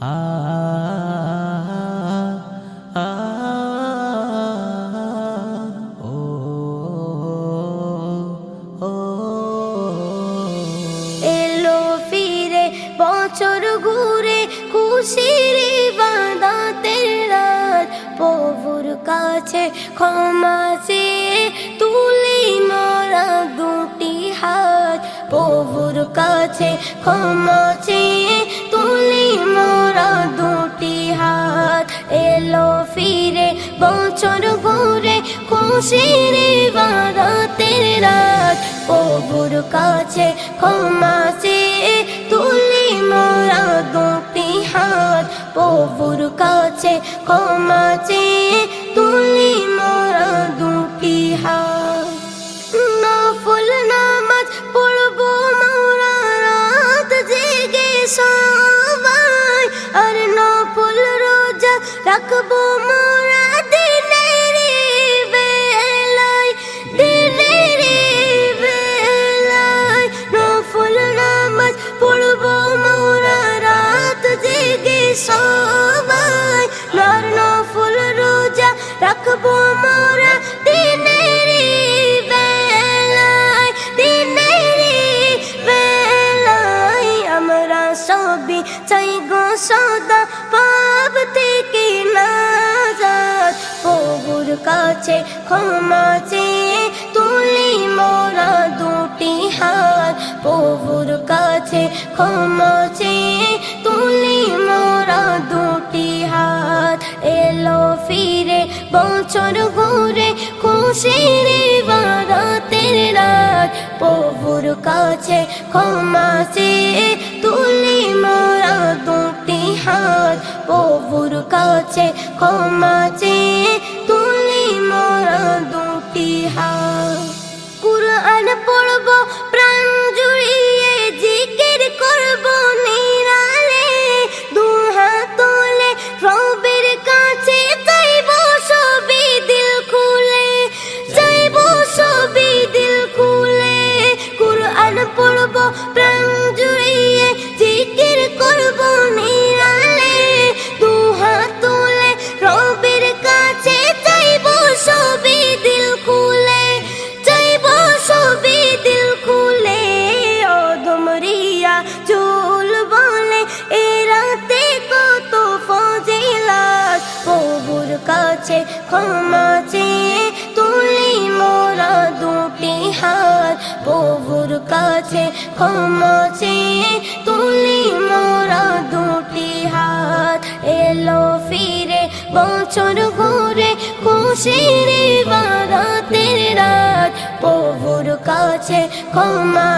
এলো ফিরে, বছর ঘুরে, খুশির বাদাতের রাত প্রভুর কাছে ক্ষমা তুলি মরা দুটি হাত। প্রভুর কাছে ক্ষমা চেয়ে তুলি মরা দুটি হাত, এলো ফিরে, বছর ঘুরে খুশির বাদাতের রাত। প্রভুর কাছে ক্ষমা চেয়ে তুলি মোরা দুটি হাত। প্রভুর কাছে ক্ষমা চেয়ে তুলি সবই চাই গো সদা পাপ থেকে নাজাত প্রভুর কাছে ক্ষমা চেয়ে তুলি মোরা দুটি হাত প্রভুর কাছে ক্ষমা চেয়ে তুলি মোরা দুটি হাত এলো ফিরে বছর ঘুরে খুশির বারাতের রাত। প্রভুর কাছে ক্ষমা চেয়ে প্রভুর কাছে ক্ষমা চেয়ে তুলি মোরা দুটি হাত। কুরআন পড়ব, প্রাণ জুড়িয়ে জিকির করব নিরালে। দু হাত তোলে, রবের কাছে যাইব সবই দিল খুলে। যাইব সবই দিল খুলে। কুরআন পড়ব হাত প্রভুর কাছে ক্ষমা তুলি মোরা দুটি হাত। এলো ফিরে, বছর ঘুরে খুশির বারাতের রাত। প্রভুর কাছে ক্ষমা